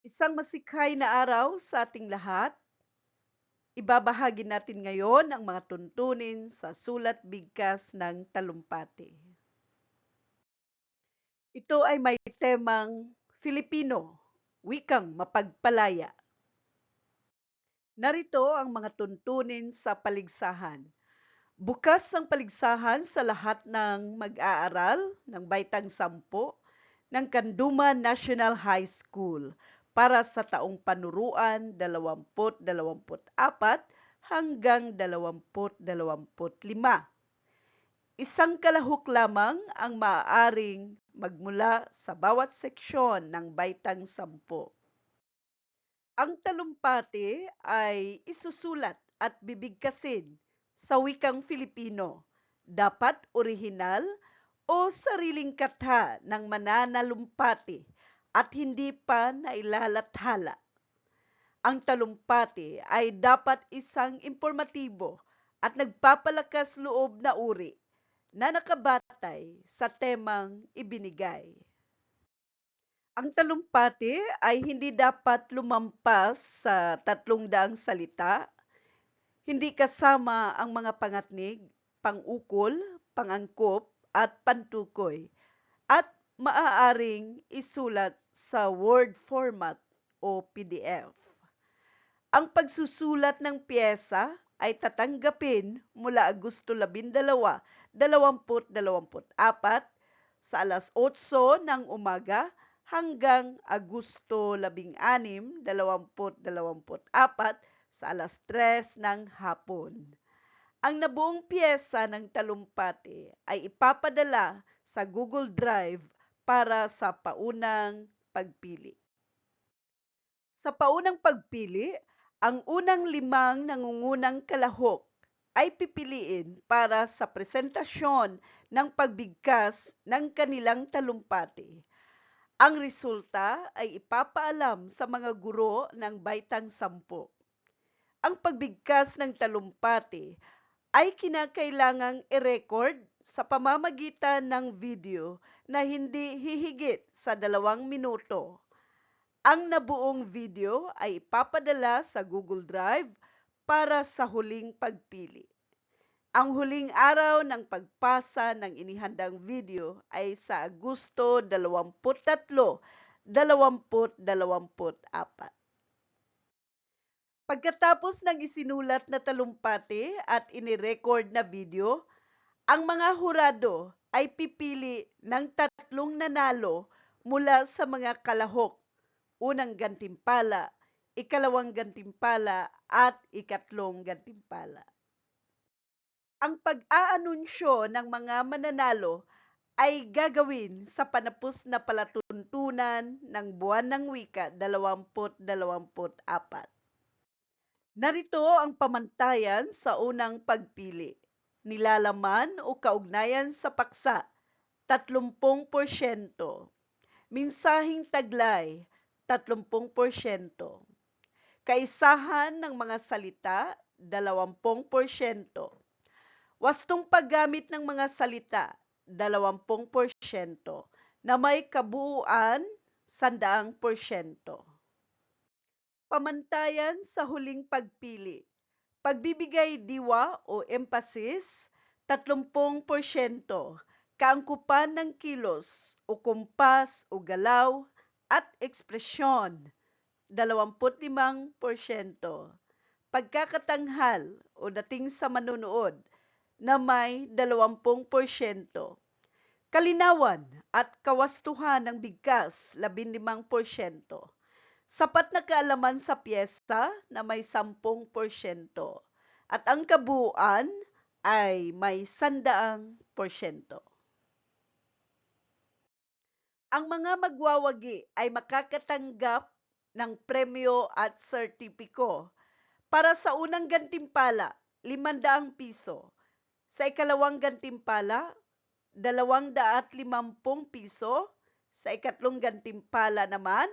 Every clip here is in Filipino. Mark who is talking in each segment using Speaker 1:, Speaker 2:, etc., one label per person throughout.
Speaker 1: Isang masikhay na araw sa ating lahat. Ibabahagi natin ngayon ang mga tuntunin sa sulat bigkas ng talumpati. Ito ay may temang Filipino, wikang mapagpalaya. Narito ang mga tuntunin sa paligsahan. Bukas ang paligsahan sa lahat ng mag-aaral ng Baitang Sampo ng Kanduman National High School para sa taong panuruan 2024 hanggang 2025. Isang kalahok lamang ang maaaring magmula sa bawat seksyon ng Baitang Sampo. Ang talumpati ay isusulat at bibigkasin sa wikang Filipino, dapat orihinal o sariling katha ng mananalumpati at hindi pa nailalathala. Ang talumpati ay dapat isang informatibo at nagpapalakas loob na uri na nakabatay sa temang ibinigay. Ang talumpati ay hindi dapat lumampas sa tatlong daang salita hindi kasama ang mga pangatnig, pangukol, pangangkop, at pantukoy, at maaaring isulat sa Word format o PDF. Ang pagsusulat ng piyesa ay tatanggapin mula Agosto 12, 2024 sa alas 8 ng umaga hanggang Agosto 16, 2024 sa alas 3 ng hapon. Ang nabuong piyesa ng talumpati ay ipapadala sa Google Drive para sa paunang pagpili. Sa paunang pagpili, ang unang limang nangungunang kalahok ay pipiliin para sa presentasyon ng pagbigkas ng kanilang talumpati. Ang resulta ay ipapaalam sa mga guro ng Baitang Sampo ang pagbigkas ng talumpati ay kinakailangang i-record sa pamamagitan ng video na hindi hihigit sa dalawang minuto. Ang nabuong video ay ipapadala sa Google Drive para sa huling pagpili. Ang huling araw ng pagpasa ng inihandang video ay sa Agosto 23, 2024. Pagkatapos ng isinulat na talumpati at inirecord na video, ang mga hurado ay pipili ng tatlong nanalo mula sa mga kalahok, unang gantimpala, ikalawang gantimpala at ikatlong gantimpala. Ang pag-aanunsyo ng mga mananalo ay gagawin sa panapos na palatuntunan ng buwan ng wika 2024. Narito ang pamantayan sa unang pagpili. Nilalaman o kaugnayan sa paksa, 30%. Minsahing taglay, 30%. Kaisahan ng mga salita, 20%. Wastong paggamit ng mga salita, 20%. Na may kabuuan, 100%. Pamantayan sa huling pagpili. Pagbibigay diwa o emphasis, 30%. Kaangkupan ng kilos o kumpas o galaw at ekspresyon, 25%. Pagkakatanghal o dating sa manunood na may 20%. Kalinawan at kawastuhan ng bigkas, 15%. Sapat na kaalaman sa piyesta na may 10% at ang kabuuan ay may 100%. Ang mga magwawagi ay makakatanggap ng premyo at sertipiko. Para sa unang gantimpala, 500 piso. Sa ikalawang gantimpala, 250 piso. Sa ikatlong gantimpala naman,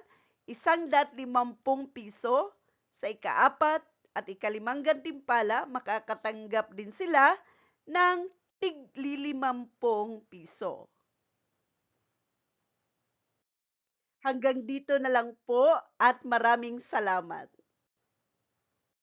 Speaker 1: isang dat limampung piso sa ikaapat at ikalimang gantimpala, makakatanggap din sila ng tiglilimampung piso. Hanggang dito na lang po at maraming salamat.